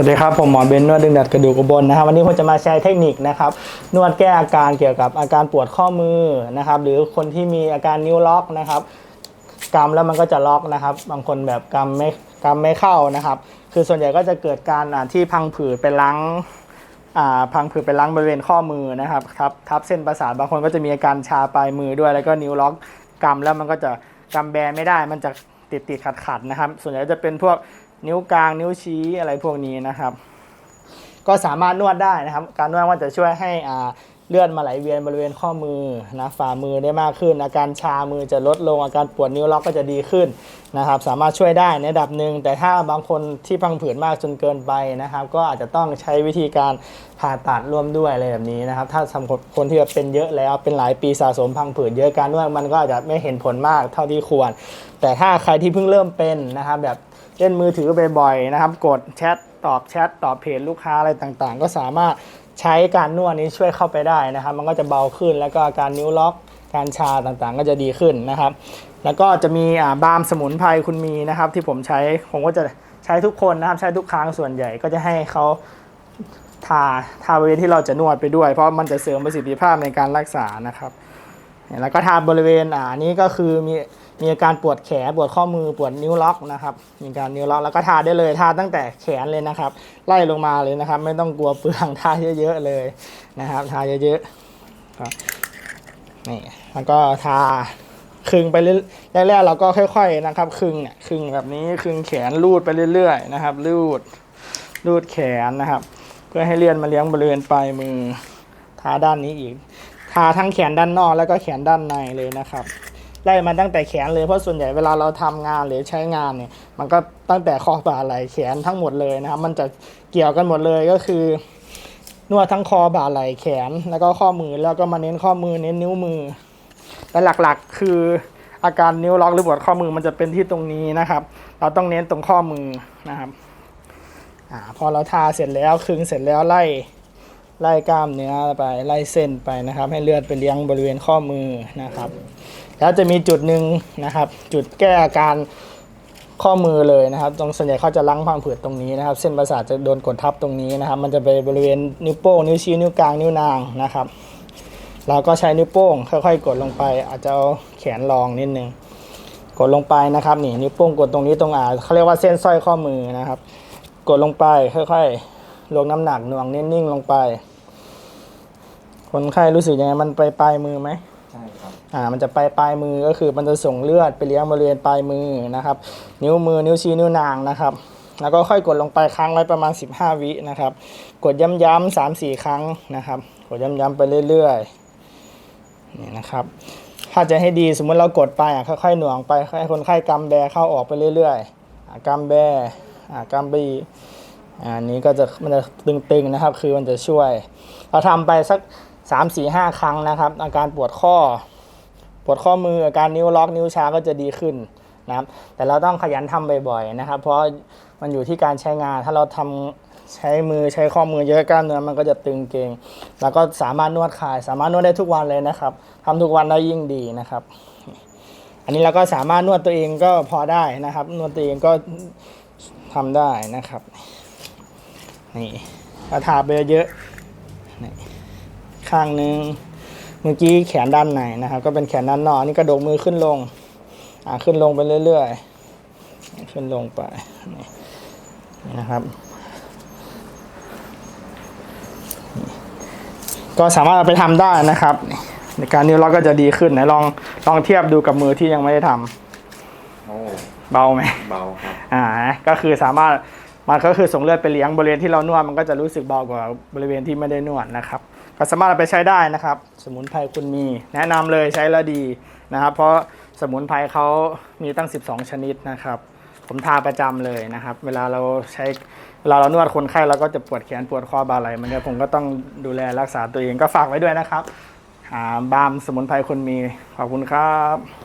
วัสดีครับ ผมหมอเบนนวดดึงดัดกระดูกอุบลนะครับวันนี้ผมจะมาใช้เทคนิคนะครับนวดแก้อาการเกี่ยวกับอาการปวดข้อมือนะครับหรือคนที่มีอาการนิ้วล็อกนะครับกำแล้วมันก็จะล็อกนะครับ บางคนแบบกำไม่กำไม่เข้านะครับ คือส่วนใหญ่ก็จะเกิดการที่พังผืดเป็นล้างพังผืดเป็นล้างบริเวณข้อมือนะครับทับทับเส้นประสาทบางคนก็จะมีอาการชาปลายมือด้วยแล้วก็นิ้วล็อกกำแล้วมันก็จะกำแบไม่ได้มันจะติดติดขัดขัดนะครับ ส่วนใหญ่จะเป็นพวก นิ้วกลางนิ้วชี้อะไรพวกนี้นะครับ ก็สามารถนวดได้นะครับ การนวดมันจะช่วยให้อ่าเลือดมาไหลเวียนบริเวณข้อมือนะฝ่ามือได้มากขึ้น อาการชามือจะลดลงอาการปวดนิ้วล็อกก็จะดีขึ้นนะครับ สามารถช่วยได้ในระดับหนึ่งแต่ถ้าบางคนที่พังผืดมากจนเกินไปนะครับ ก็อาจจะต้องใช้วิธีการผ่าตัดร่วมด้วยอะไรแบบนี้นะครับ ถ้าสำหรับคนที่เป็นเยอะแล้วเป็นหลายปีสะสมพังผืดเยอะการนวดมันก็อาจจะไม่เห็นผลมากเท่าที่ควร แต่ถ้าใครที่เพิ่งเริ่มเป็นนะครับแบบ เล่นมือถือบ่อยๆนะครับ กดแชทตอบแชทตอบเพจลูกค้าอะไรต่างๆ ก็สามารถใช้การนวดนี้ช่วยเข้าไปได้นะครับ มันก็จะเบาขึ้นแล้วก็การนิ้วล็อกการชาต่างๆ ก็จะดีขึ้นนะครับ แล้วก็จะมีบาล์มสมุนไพรคุณมีนะครับ ที่ผมใช้ผมก็จะใช้ทุกคนนะครับ ใช้ทุกครั้งส่วนใหญ่ก็จะให้เขาทาทาบริเวณที่เราจะนวดไปด้วย เพราะมันจะเสริมประสิทธิภาพในการรักษานะครับ แล้วก็ทาบริเวณอ่านี้ก็คือมี มีอาการปวดแขนปวดข้อมือปวดนิ้วล็อกนะครับ มีการนิ้วล็อกแล้วก็ทาได้เลยทาตั้งแต่แขนเลยนะครับ ไล่ลงมาเลยนะครับ ไม่ต้องกลัวเปลืองทาเยอะๆเลยนะครับ ทาเยอะๆนี่แล้วก็ทาคึงไปเรื่อยแรกๆเราก็ค่อยๆนะครับคึงเนี่ยคึงแบบนี้คึงแขนรูดไปเรื่อยๆนะครับรูดรูดแขนนะครับ เพื่อให้เลือดมาเลี้ยงบริเวณปลายมือทาด้านนี้อีกทาทั้งแขนด้านนอกแล้วก็แขนด้านในเลยนะครับ ไล่มาตั้งแต่แขนเลยเพราะส่วนใหญ่เวลาเราทำงานหรือใช้งานเนี่ย มันก็ตั้งแต่คอบ่าไหล่แขนทั้งหมดเลยนะครับ มันจะเกี่ยวกันหมดเลยก็คือนวดทั้งคอบ่าไหล่แขน แล้วก็ข้อมือแล้วก็มาเน้นข้อมือเน้นนิ้วมือ แต่หลักๆคืออาการนิ้วล็อกหรือปวดข้อมือมันจะเป็นที่ตรงนี้นะครับ เราต้องเน้นตรงข้อมือนะครับอพอเราทาเสร็จแล้วคึงเสร็จแล้วไล่ ไล่กล้ามเนื้อไปไล่เส้นไปนะครับ ให้เลือดไปเลี้ยงบริเวณข้อมือนะครับ แล้วจะมีจุดหนึ่งนะครับ จุดแก้อาการข้อมือเลยนะครับ ตรงส่วนใหญ่เขาจะล้างพังผืดตรงนี้นะครับ เส้นประสาทจะโดนกดทับตรงนี้นะครับ มันจะไปบริเวณนิ้วโป้งนิ้วชี้นิ้วกลางนิ้วนางนะครับ เราก็ใช้นิ้วโป้ง ค่อยๆ กดลงไป อาจจะเอาแขนรองนิดนึงกดลงไปนะครับนี่นิ้วโป้งกดตรงนี้ตรงอ่าเขาเรียกว่าเส้นสร้อยข้อมือนะครับ กดลงไปค่อยๆลงน้ำหนักหน่วงนิ่งๆลงไป คนไข้รู้สึกยังไงมันไปปลายมือไหมใช่ครับอ่ามันจะไปปลายมือก็คือมันจะส่งเลือดไปเลี้ยงบริเวณปลายมือนะครับ นิ้วมือนิ้วชี้นิ้วนางนะครับ แล้วก็ค่อยกดลงไปครั้งละประมาณ 15 วินะครับ กดย้ำๆสามสี่ครั้งนะครับ กดย้ำๆไปเรื่อยๆนี่นะครับถ้าจะให้ดีสมมติเรากดไปอะค่อยๆหน่วงไปให้คนไข้กำแบเข้าออกไปเรื่อยๆอะกำแบอะกำบีอะอันนี้ก็จะมันจะตึงๆนะครับ คือมันจะช่วยเราทำไปสัก สามสี่ห้าครั้งนะครับ อาการปวดข้อ ปวดข้อมืออาการนิ้วล็อกนิ้วชาก็จะดีขึ้นนะครับ แต่เราต้องขยันทำบ่อยๆนะครับ เพราะมันอยู่ที่การใช้งาน ถ้าเราทำใช้มือใช้ข้อมือเยอะกล้ามเนื้อมันก็จะตึงเกร็งแล้วก็สามารถนวดคลาย สามารถนวดได้ทุกวันเลยนะครับทำทุกวันได้ยิ่งดีนะครับ อันนี้เราก็สามารถนวดตัวเองก็พอได้นะครับ นวดตัวเองก็ทำได้นะครับนี่กระทาไปเยอะนี่ ข้างหนึ่งเมื่อกี้แขนด้านในนะครับ ก็เป็นแขนด้านนอกนี่กระดกมือขึ้นลงอ่าขึ้นลงไปเรื่อยๆ ขึ้นลงไปนี่นี่นะครับ ก็สามารถเอาไปทำได้นะครับนี่ในการนิ้วล็อกก็จะดีขึ้นไหนลองลองเทียบดูกับมือที่ยังไม่ได้ทำโอ้เบาไหมเบาครับอ่าก็คือสามารถ มันก็คือส่งเลือดไปเลี้ยงบริเวณที่เรานวดมันก็จะรู้สึกเบากว่าบริเวณที่ไม่ได้นวดนะครับก็สามารถเอาไปใช้ได้นะครับ สมุนไพรคุณมี แนะนำเลยใช้แล้วดีนะครับ เพราะสมุนไพรเขามีตั้ง 12 ชนิดนะครับ ผมทาประจำเลยนะครับ เวลาเราใช้เวลาเรานวดคนไข้เราก็จะปวดแขนปวดคอบ่าไหล่มันเนี่ยผมก็ต้องดูแลรักษาตัวเองก็ฝากไว้ด้วยนะครับอ่าบามสมุนไพรคุณมีขอบคุณครับ